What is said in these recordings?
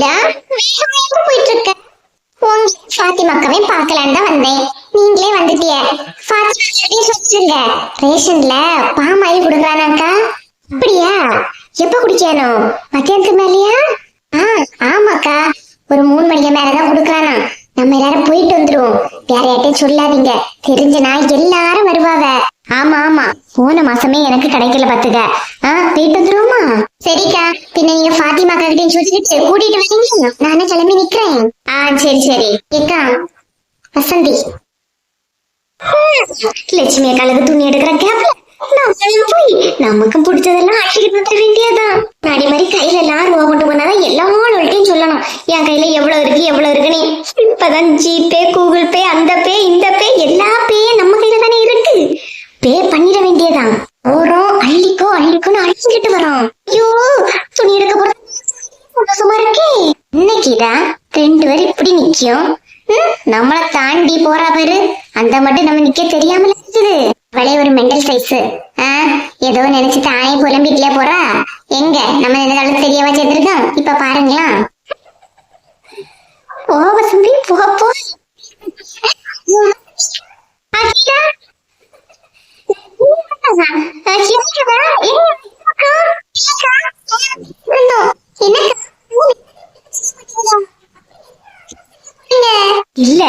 கீதா வேகமா எங்க போயிட்டு இருக்க உங்க ஃபாத்திமாக்கவே பார்க்கலான்னு தான் வந்தேன். நீங்களே வந்துட்டிய. ஃபாத்திமா சொல்லுங்க ரேஷன்ல கொடுக்குறானாக்கா? அப்படியா? எப்ப குடிக்கணும்? மத்தியானத்துக்கு மேலயா? ஆ ஆமாக்கா. ஒரு மூணு மணிக்கு மேலதான் கொடுக்குறானா. நம்ம எல்லாரும் போயிட்டு வந்துருவோம். வேற யார்ட்டையும் சொல்லாதீங்க. தெரிஞ்சனா எல்லாரும் வருவாங்க ஆமா ஆமா. போன மாசமே எனக்கு கிடைக்கல பாத்துக்க ஆ போயிட்டு வந்துருவோமா? சரிக்கா. பின்ன நீங்க ஃபாத்திமா கிட்டையும் சொல்லிட்டு கூட்டிட்டு வரீங்க. நானே கிளம்பி நிக்கிறேன்? ஆ சரி சரி. ஏக்கா வசந்தி. லட்சுமி அக்காளுக்கு துணி எடுக்கிற கேப்ல நம்மளும் போய் நமக்கு பிடிச்சதெல்லாம் அழைச்சிட்டு வந்துட வேண்டியதான் நாடி மாதிரி கையில எல்லாம் ரூபா கொண்டு போனாதான் எல்லா வாழ்க்கையும் சொல்லணும். என் கையில எவ்வளவு இருக்கு எவ்வளவு இருக்குன்னு. இப்பதான் ஜிபே கூகுள் பே அந்த பே இந்த பே எல்லா பே நம்ம கையில தானே இருக்கு. பே பண்ணிட வேண்டியதான் போறோம் அள்ளிக்கோ அள்ளிக்கோன்னு அழிச்சுக்கிட்டு வரோம். ஐயோ துணி எடுக்க போற சந்தோஷமா இருக்கே. இன்னைக்குதான் ரெண்டு பேரும் இப்படி நிக்கும் நம்மள தாண்டி போறா பாரு. அந்த மட்டும் நம்ம நிக்க தெரியாமல இருக்குது அவளே ஒரு மெண்டல் சைஸ். ஏதோ நினைச்சு தானே புலம்பிட்டுல போறா. எங்க? நம்ம இந்த காலத்து தெரியவா சேர்த்திருக்கோம் இப்ப பாருங்களா போ வசந்தி போ போ அகிலா. அகிலா, ஏய், அக்கா, அக்கா, இன்னும், என்னக்கா? இல்ல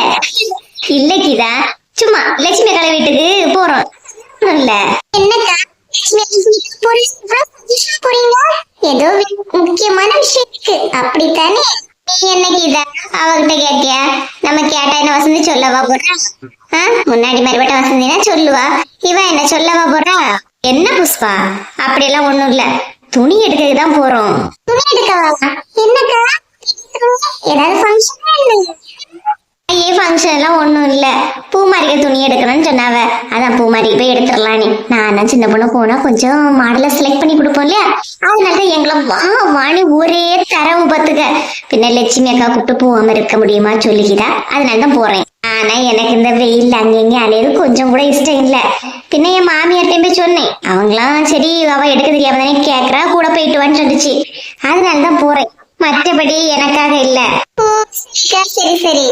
இல்ல கீதா. சும்மா லட்சுமி கலை வீட்டுக்கு போறோம். இல்ல. என்னக்கா போறீங்க ஏதோ முக்கியமான விஷயம் இருக்கு. அப்படித்தானே? நீ என்ன கீதா? அவகிட்ட கேட்டியா? நம்ம கேட்டா என்ன வசந்தி சொல்லவா போறா? முன்னாடி மறுபட்ட வசந்தினா சொல்லுவா. இவ என்ன சொல்லவா போறா? என்ன புஷ்பா? அப்படியெல்லாம் ஒண்ணும் இல்ல. துணி எடுக்க தான் போறோம். துணி எடுக்கவா? என்னக்கா? ஏதாவது ஃபங்க்ஷன் எல்லாம் ஒண்ணும் இல்ல. பூமாரிக்க துணி எடுக்கணும்னு சொன்னாவ. அதான் பூமாரிக்கு போய் எடுத்துடலான்னு நான் சின்ன பொண்ணு போனா கொஞ்சம் மாடலை செலக்ட் பண்ணி கொடுப்போம் இல்லையா? அதனால தான் எங்களை வா வாணி ஒரே தரவும் பார்த்துக்க. பின்ன லட்சுமி அக்கா கூப்பிட்டு போகாம இருக்க முடியுமா சொல்லிக்கிட்டா அதனால தான் போறேன். ஆனா எனக்கு இந்த வெயில் அங்கங்க அலையது கொஞ்சம் கூட இஷ்டம் இல்ல. பின்ன என் மாமியார்ட்டையும் போய் சொன்னேன். அவங்களாம் சரி அவ எடுக்க தெரியாம தானே கேட்கறா கூட போயிட்டு வான்னு சொல்லிச்சு. அதனால தான் போறேன். மற்றபடி எனக்காக இல்ல. சரி சரி.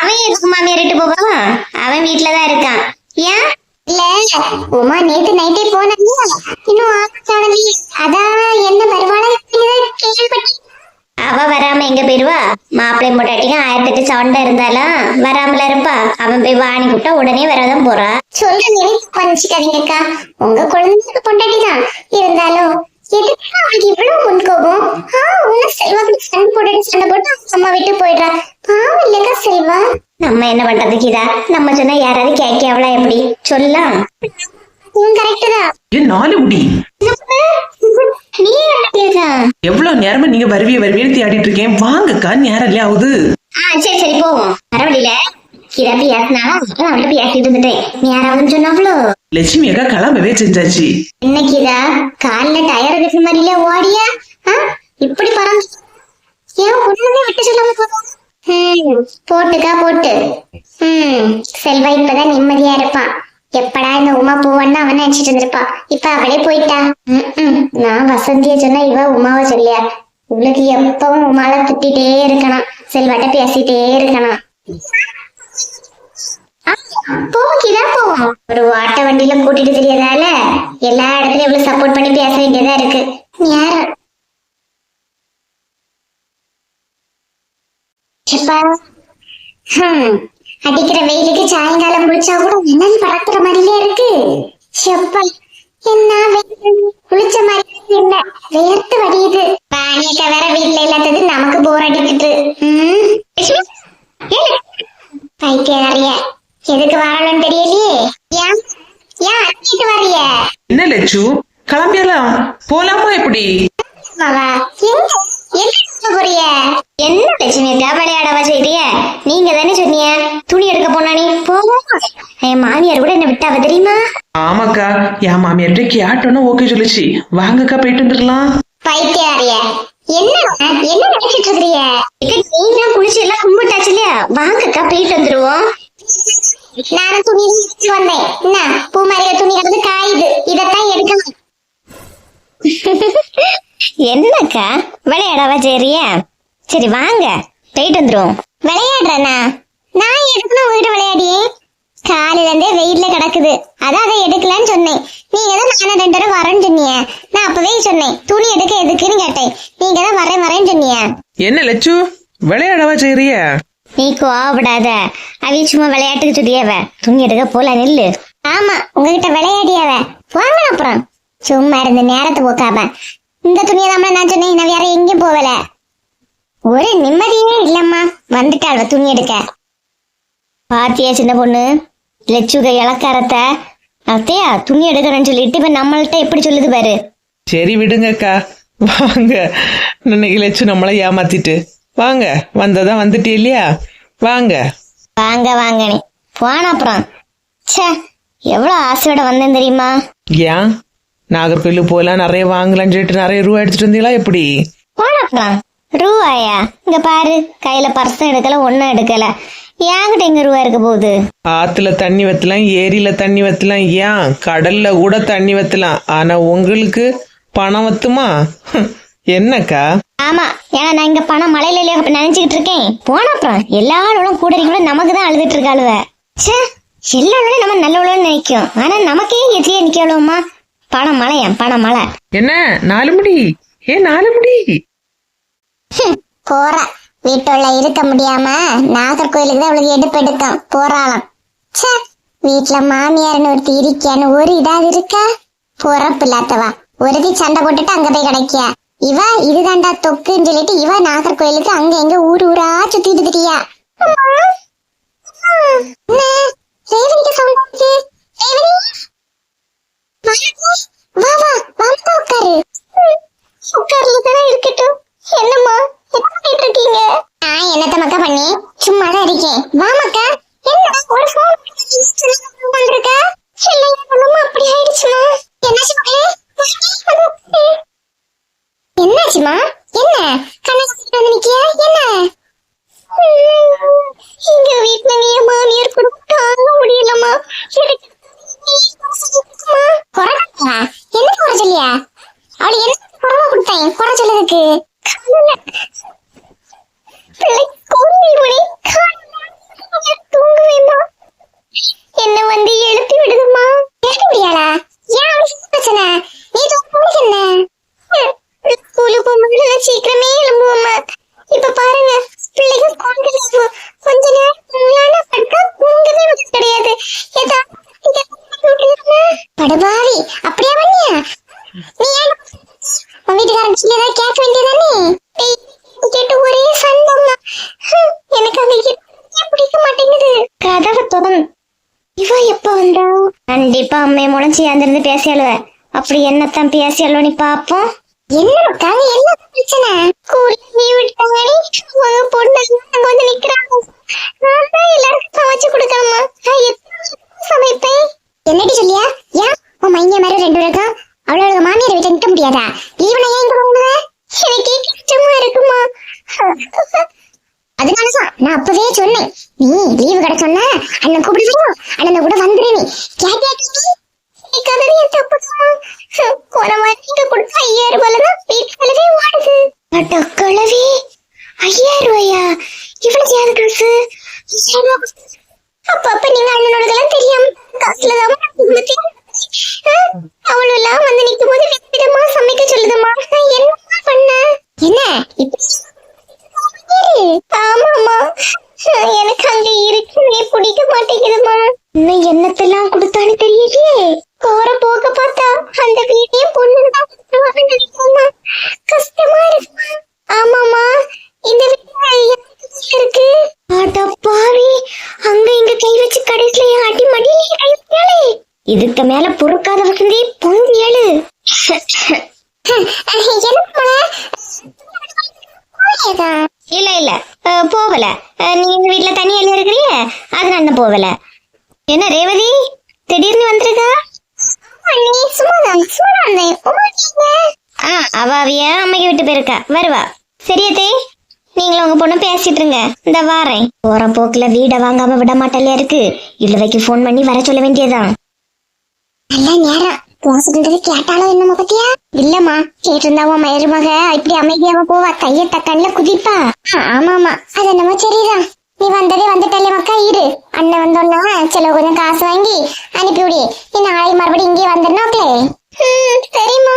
அவன் எதுக்கு மாமியார் போவான் அவன் வீட்டுலதான் இருக்கான். ஏன்? இல்ல. உமா நேத்து நைட்டே போனாங்க. இன்னும் ஆகச்சாடலி அதான் என்ன வருவாளா கேள்விப்பட்டேன். அவ வராம எங்க போயிருவா? மாப்பிள்ளை முட்டாட்டியும் ஆயிரத்தெட்டு சவுண்டா இருந்தாலும் வராமல இருப்பா. அவன் போய் வாணி கூப்பிட்டா உடனே வரதான் போறா. சொல்றீங்க பண்ணிச்சுக்காதீங்கக்கா உங்க குழந்தைக்கு பொண்டாட்டி தான் இருந்தாலும் எதுக்கு அவளுக்கு இவ்வளவு முன்கோபம் ஆ உன்ன செல்வா சண்டை போட்டு சண்டை போட்டு அம்மா விட்டு போயிடுறா. பாவம் இல்லக்கா செல்வா. நம்ம என்ன பண்றது கீதா? நம்ம சொன்னா யாராவது கேட்க அவளா எப்படி? சொல்லலாம். கரெக்ட் தான். ஏன் நாலு முடி. நீ என்ன கேட்கா எவ்வளவு நேரமா நீங்க வருவிய வருவியன்னு தேடிட்டு இருக்கேன். வாங்கக்கா நேரம் இல்லையா ஆகுது? ஆ சரி சரி போவோம். கிதா பேசினா அவள்கிட்ட பேசிட்டு இருந்துட்டேன் நீ யாராவது சொன்னாவளோ லட்சுமி அக்கா கிளம்பவே செஞ்சாச்சு. இன்னைக்குதா கால்ல டயர் கட்டுற மாதிரில ஓடியா? இப்படி பறந்து ஏன் பொண்ணுமே விட்டு சொல்லாம போதும் போட்டுக்கா போட்டு. ஹம் செல்வா இப்பதான் நிம்மதியா இருப்பான். எப்படா இந்த உமா போவான்னு அவன் நினைச்சிட்டு இருந்திருப்பா. இப்ப அவளே போயிட்டா. நான் வசந்திய சொன்னா இவ உமாவை சொல்லியா? உங்களுக்கு எப்பவும் உமால திட்டிட்டே இருக்கணும். செல்வாட்ட பேசிட்டே இருக்கணும். போக்கிதான் போவோம் ஒரு வாட்ட வண்டியில கூட்டிட்டு தெரியாதால எல்லா இடத்துலயும் இவ்வளவு சப்போர்ட் பண்ணி பேச வேண்டியதா இருக்கு. யார் எப்பா ஹம், அடிக்கிற வெயிலுக்கு சாயங்காலம் குளிச்சா கூட என்னன்னு பறக்குற மாதிரிலே இருக்கு. செப்பா என்ன குளிச்ச மாதிரி இல்ல. வேர்த்து வடியுது. ராணியக்கா வேற வீட்டுல இல்லாதது நமக்கு போர். ஏய், பைத்தியக்காரிய எதுக்கு வரணும்னு தெரியலையே? ஏன் ஏன் அடிக்கிட்டு வர்றிய என்ன லட்சு கிளம்பியலாம் போலாமா எப்படி? எங்க எங்க சுத்த போறிய? என்ன லட்சுமி அக்கா விளையாடவா செய்றிய நீங்க தானே சொன்னீங்க. துணி எடுக்க போனா நீ போவோம் என் மாமியார் கூட என்ன விட்டாவ தெரியுமா? ஆமாக்கா என் மாமியார்ட்ட கேட்டோன்னு ஓகே சொல்லுச்சு. வாங்கக்கா போயிட்டு வந்துடலாம். பைத்தியாரிய என்ன என்ன நினைச்சிட்டு இருக்கிறிய நீங்க குளிச்சு எல்லாம் கும்பிட்டாச்சு இல்லையா? வாங்கக்கா போயிட்டு வந்துருவோம். நானும் துணி வந்தேன். என்ன பூமாரிக துணி கிடந்து காயுது. இதத்தான் எடுக்கணும். என்னக்கா விளையாடவா சரியா சரி வாங்க. போயிட்டு வந்துருவோம். விளையாடுறேனா நான் எதுக்குன்னு உங்ககிட்ட விளையாடியே காலையில இருந்தே வெயில்ல கிடக்குது. அதான் அதை எடுக்கலான்னு சொன்னேன். நீங்க தான் நானும் ரெண்டு தடவை வரேன்னு சொன்னீங்க. நான் அப்பவே சொன்னேன். துணி எடுக்க எதுக்குன்னு கேட்டேன். நீங்க தான் வரேன் வரேன்னு சொன்னீங்க. என்ன லட்சு விளையாடவா செய்றிய? நீ கோவப்படாத. அவ சும்மா விளையாட்டுக்கு சொல்லியாவ. துணி எடுக்க போல நில்லு. ஆமா உங்ககிட்ட விளையாடியாவ. வாங்க அப்புறம். சும்மா இருந்து நேரத்தை போக்காம இந்த துணியை தான் நான் சொன்னேன். நான் வேற எங்கேயும் போகல. ஒரு நிம்மதியே இல்லம்மா. வந்துட்டாள் துணி எடுக்க. பாத்தியா சின்ன பொண்ணு? லட்சுக இலக்காரத்தை அத்தையா துணி எடுக்கிறேன்னு சொல்லிட்டு இப்ப நம்மள்ட்ட எப்படி சொல்லுது பாரு. சரி விடுங்கக்கா. வாங்க. இன்னைக்கு லட்சு நம்மளை ஏமாத்திட்டு. வாங்க. வந்ததா வந்துட்டே இல்லையா? வாங்க. வாங்க வாங்க நீ. போன அப்புறம். ச்சே எவ்வளவு ஆசையோட வந்தேன் தெரியுமா? ஏன்? நாகர்கோயிலு போலாம் நிறைய வாங்கலாம்னு சொல்லிட்டு நிறைய ரூபா எடுத்துட்டு வந்தீங்களா எப்படி? போனப்பலாம் ரூபாயா இங்க பாரு கையில பர்சம் எடுக்கல ஒண்ணும் எடுக்கல. என்கிட்ட எங்க ரூபா இருக்க போகுது? ஆத்துல தண்ணி வத்தலாம் ஏரியில தண்ணி வத்தலாம் ஏன்? கடல்ல கூட தண்ணி வத்தலாம். ஆனா உங்களுக்கு பணம் வத்துமா? என்னக்கா? ஆமா ஏன்னா நான் இங்க பணம் மலையில இல்லையா நினைச்சுக்கிட்டு இருக்கேன். போனப்புறம் எல்லாரோடும் கூட இருக்கணும் நமக்கு தான் அழுதுட்டு இருக்காளுவ. ச்சே எல்லாரோட நம்ம நல்லவளோன்னு நினைக்கும். ஆனா நமக்கே எதிரியா நிக்கவளோமா பணம் மலையாம் பணம் மலை என்ன? நாலு முடி? ஏ நாலு முடி? போற. வீட்டுள்ள இருக்க முடியாம நாகர்கோயிலுக்கு தான் அவளுக்கு எடுப்பு எடுத்தோம் போறாளாம். சே வீட்டுல மாமியார்னு ஒருத்தி இருக்கியான்னு ஒரு இதாவது இருக்கா? பொறப்பு இல்லாதவா ஒருத்தி சண்டை போட்டுட்டு அங்க போய் கிடைக்கியா? இவ இதுதாண்டா தொக்குன்னு சொல்லிட்டு இவ நாகர்கோயிலுக்கு அங்க எங்க ஊர் ஊரா சுத்திட்டு திரியா ரேவதிக்கு சவுண்ட் வருது ரேவதி வா வா வந்து உட்காரு உட்கார்ல தானே இருக்கட்டும் என்னம்மா என்ன பண்ணிட்டு இருக்கீங்க நான் என்னத்த மக்கா பண்ணி சும்மா தான் இருக்கேன் வா மக்கா என்ன ஒரு ஃபோன் வந்திருக்க இல்லைங்க பொண்ணுமா அப்படி ஆயிடுச்சுமா என்னாச்சு மக்களே என்னாச்சுமா என்ன? கண்ணை கட்டிட்டு வந்து நிக்கியா? என்ன? எங்க வீட்டுல நீ மாமியார் கூட தாங்க முடியலமா எனக்கு என்ன குறை சொல்லியா? அவளை என்ன குறவா கொடுத்தேன் குறை சொல்லுறதுக்கு பிள்ளை கோவில் மணி தூங்குவேம்மா என்ன வந்து எழுப்பி விடுதுமா எழுப்பி விடியாளா ஏன் அவளுக்கு பிரச்சனை நீ தூங்க என்ன ஸ்கூலுக்கு போகும்போது நான் சீக்கிரமே எழும்புவோம்மா இப்ப பாருங்க பிள்ளைங்க ஸ்கூலுக்கு லீவு கொஞ்ச நேரம் தூங்கலாம்னு படுத்தா தூங்கவே வந்து கிடையாது ஏதாவது படுபாவி அப்படியே பண்ணியா நீ ஏன் உன் வீட்டுக்காரன் சொல்லி ஏதாவது கேட்க வேண்டியதானே கேட்டு ஒரே எனக்கு அந்த பிடிக்க மாட்டேங்குது? கதவை இவ எப்ப வந்தா? கண்டிப்பா அம்மைய மூலம் சேர்ந்திருந்து பேசியாளுவ அப்படி என்னத்தான் பேசியாளோ நீ பாப்போம். என்ன இருக்காங்க என்ன பிரச்சனை விட்டாங்கடி உங்க பொண்ணு அங்க வந்து நிக்கிறாங்க நான் தான் எல்லாருக்கும் சமைச்சு கொடுக்கணுமா நான் எத்தனை சமைப்பேன் என்னடி சொல்லியா ஏன் உன் மைங்க மாதிரி ரெண்டு பேருக்கும் அவ்வளவு மாமியார் வீட்டை நிக்க முடியாதா லீவ்ல ஏன் இங்க வாங்குவ எனக்கே கஷ்டமா இருக்குமா அதனாலதான் நான் அப்பவே சொன்னேன் நீ லீவு கிடைச்சோன்னா அண்ணன் கூப்பிடுவீங்க அண்ணனை கூட வந்துரு நீ கேட்டியா நீ கதறி என் தப்புமா போன மாதிரி கொடுத்த ஐயாயிரம் ரூபாயில தான் வீட்டு செலவே ஓடுது அட கிழவி ஐயாயிரம் ரூபாயா இவ்வளவு ஜாத காசு அப்ப அப்ப நீங்க அண்ணனோடதெல்லாம் தெரியாம காசுல தான் அவளும் எல்லாம் வந்து நிக்கும் போது விதமா சமைக்க சொல்லுதுமா நான் என்ன பண்ண என்ன இப்படி ஆமாமா எனக்கு அங்க இருக்கவே பிடிக்க மாட்டேங்குதுமா இன்னும் என்னத்தெல்லாம் கொடுத்தான்னு தெரியலையே போற போக பார்த்தா அந்த வீட்டையும் பொண்ணுதான் நினைக்குமா கஷ்டமா இருக்குமா ஆமாமா இந்த வீட்டு இருக்கு அட பாவி அங்க இங்க கை வச்சு கடைசில என் அடி மடியிலே கை இதுக்கு மேல பொறுக்காத வசந்தி பொங்கி எழு இல்ல இல்ல. போகல நீ இந்த வீட்ல தனியா இருக்கிறிய? அதனால நான் போகல என்ன ரேவதி? திடீர்னு வந்திருக்கா? அவ அவிய அம்மைக்கு விட்டு போயிருக்கா. வருவா. சரியத்தே நீங்களும் உங்க பொண்ணு பேசிட்டு இருங்க. இந்த வாரேன். போற போக்குல வீட வாங்காம விட மாட்டலையா இருக்கு? இல்லவைக்கு போன் பண்ணி வர சொல்ல வேண்டியதான் நல்ல நேரம். வாசுகிட்ட கேட்டாலும் என்னமா பத்தியா? இல்லம்மா கேட்டிருந்தா உன் மருமக இப்படி அமைதியாம போவா கைய தக்கன்ல குதிப்பா. ஆமா ஆமாமா அது என்னமோ சரிதான். நீ வந்ததே வந்துட்டல்ல மக்கா இரு அண்ணன் வந்தோன்னா செலவு கொஞ்சம் காசு வாங்கி அனுப்பிவிடி. நீ நாளை மறுபடியும் இங்கே வந்துடணும் சரிம்மா.